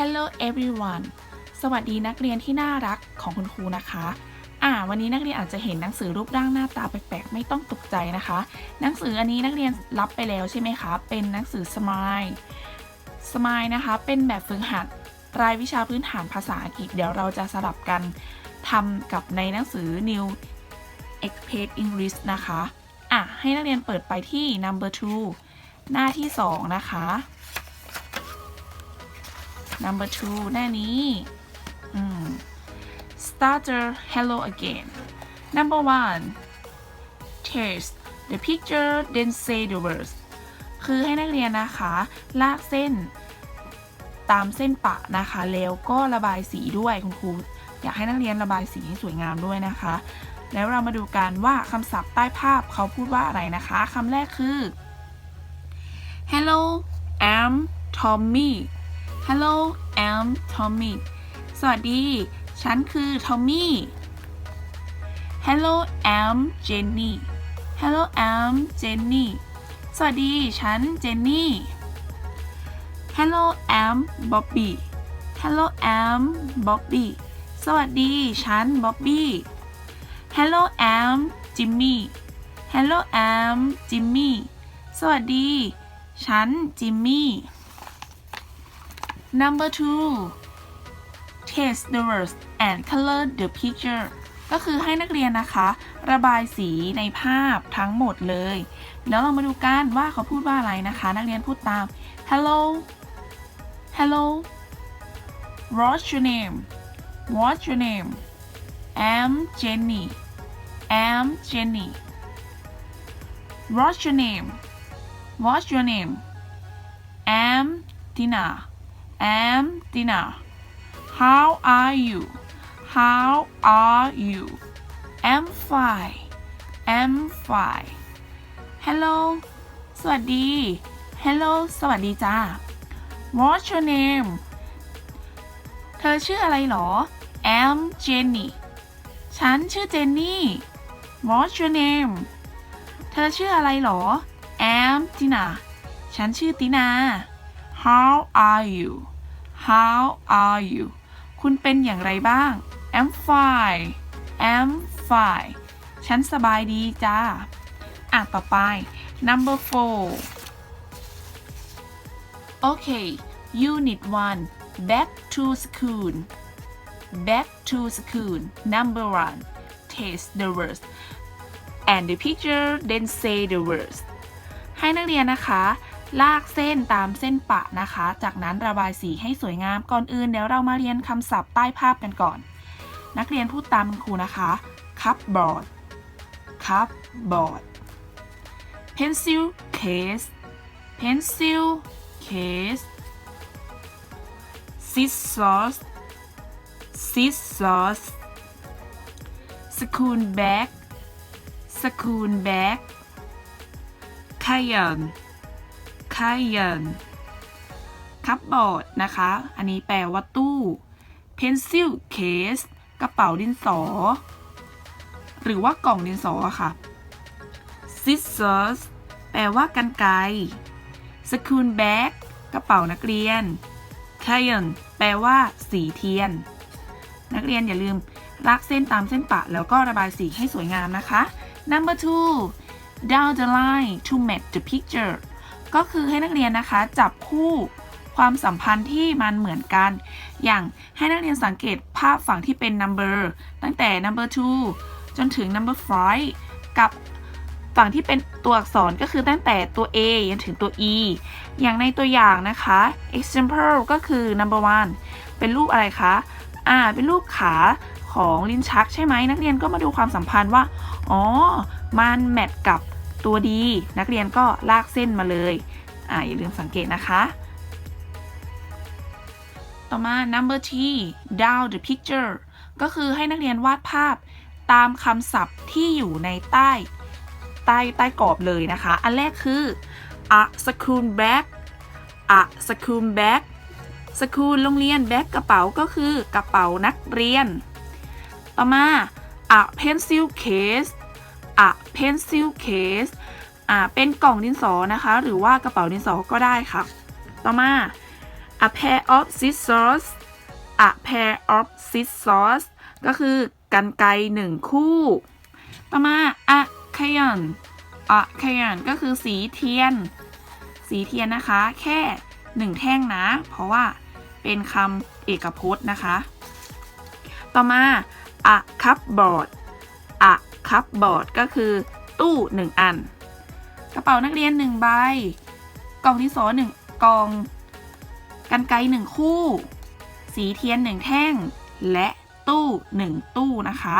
Hello everyone สวัสดีนักเรียนที่น่ารักของคุณครูนะคะ อ่า วันนี้นักเรียนอาจจะเห็นหนังสือรูปร่างหน้าตาแปลกๆ ไม่ต้องตกใจนะคะ หนังสืออันนี้นักเรียนรับไปแล้วใช่ไหมคะ เป็นหนังสือ Smile Smile นะคะ เป็นแบบฝึกหัดรายวิชาพื้นฐานภาษาอังกฤษ เดี๋ยวเราจะสลับกันทำกับในหนังสือ New Express English นะคะ อะ ให้นักเรียนเปิดไปที่ number two หน้าที่ 2 นะคะ number two หน้านี้อืม starter hello again number one taste the picture then say the words คือให้นักเรียนนะคะ ลากเส้นตามเส้นปะนะคะ แล้วก็ระบายสีด้วยคุณครูอยากให้นักเรียนระบายสีให้สวยงามด้วยนะคะ แล้วเรามาดูกันว่าคำศัพท์ใต้ภาพเขาพูดว่าอะไรนะคะคำแรกคือ Hello I'm Tommy Hello I'm Tommy สวัสดี ฉันคือ Tommy Hello I'm Jenny Hello I'm Jenny สวัสดี ฉัน Jenny Hello I'm Bobby Hello I'm Bobby สวัสดี ฉัน Bobby Hello I'm Jimmy Hello I'm Jimmy สวัสดี ฉันจิมมี่ number two taste the words and color the picture ก็คือให้นักเรียนนะคะ ระบายสีในภาพทั้งหมดเลย แล้วเรามาดูกันว่าเขาพูดว่าอะไรนะคะ นักเรียนพูดตาม hello hello what's your name what's your name I'm Jenny I'm Jenny what's your name What's your name? I'm Tina. I'm Tina. How are you? How are you? I'm fine. I'm fine. Hello สวัสดี Hello สวัสดีจ้า What's your name? เธอชื่ออะไรหรอ I'm Jenny ฉันชื่อเจนนี่ What's your name? เธอชื่ออะไรหรอ am Tina ฉันชื่อตินา How are you How are you คุณเป็นอย่างไรบ้าง I'm fine I'm fine ฉันสบายดีจ้า อะ ต่อไป number four Okay unit one back to school back to school number one taste the words and the picture then say the words ให้นักเรียนนะคะ ลากเส้นตามเส้นปะนะคะ จากนั้นระบายสีให้สวยงามก่อนอื่นเดี๋ยวเรามาเรียนคำศัพท์ใต้ภาพกันก่อน นักเรียนพูดตามคุณครูนะคะ cupboard cupboard pencil case pencil case scissors scissors school bag school bag ข ยันขยันคัพบอร์ดนะคะ อันนี้แปลว่าตู้ pencil case กระเป๋าดินสอ หรือว่ากล่องดินสอค่ะ scissors แปลว่ากันไกร school bag กระเป๋านักเรียน crayon แปลว่า สีเทียน นักเรียนอย่าลืมลากเส้นตามเส้นปะ แล้วก็ระบายสีให้สวยงามนะคะ number two down the line to match the picture ก็คือให้นักเรียนนะคะจับคู่ความสัมพันธ์ที่มันเหมือนกัน อย่างให้นักเรียนสังเกตภาพฝั่งที่เป็น number ตั้งแต่ number two จนถึง number five กับฝั่งที่เป็นตัวอักษรก็คือตั้งแต่ตัว A จนถึงตัว E อย่างในตัวอย่างนะคะ example ก็คือ number one เป็นรูปอะไรคะ อ่า เป็นรูปขาของลิ้นชักใช่ไหม นักเรียนก็มาดูความสัมพันธ์ว่า อ๋อ มันแมทกับ ตัวดี นักเรียนก็ลากเส้นมาเลยอ่าอย่าลืมสังเกตนะคะ ต่อมา number T down the picture ก็คือให้นักเรียนวาดภาพตามคำศัพท์ที่อยู่ในใต้ใต้ใต้กรอบเลยนะคะ อันแรกคือ a school bag a school bag สคูลโรงเรียนแบ็กกระเป๋าก็คือกระเป๋านักเรียน ต่อมา a pencil case a pencil case อ่าเป็นกล่องดินสอนะคะ หรือว่ากระเป๋าดินสอก็ได้ค่ะ ต่อมา a pair of scissors a pair of scissors ก็คือกันไกรหนึ่งคู่ ต่อมา a crayon a crayon ก็คือสีเทียน สีเทียนนะคะ แค่หนึ่งแท่งนะ เพราะว่าเป็นคำเอกพจน์นะคะ ต่อมา a cupboard a คัปบอร์ดก็คือตู้หนึ่งอัน กระเป๋านักเรียนหนึ่งใบ กล่องดินสองหนึ่งกล่อง กันไกรหนึ่งคู่ สีเทียนหนึ่งแท่ง และตู้หนึ่งตู้นะคะ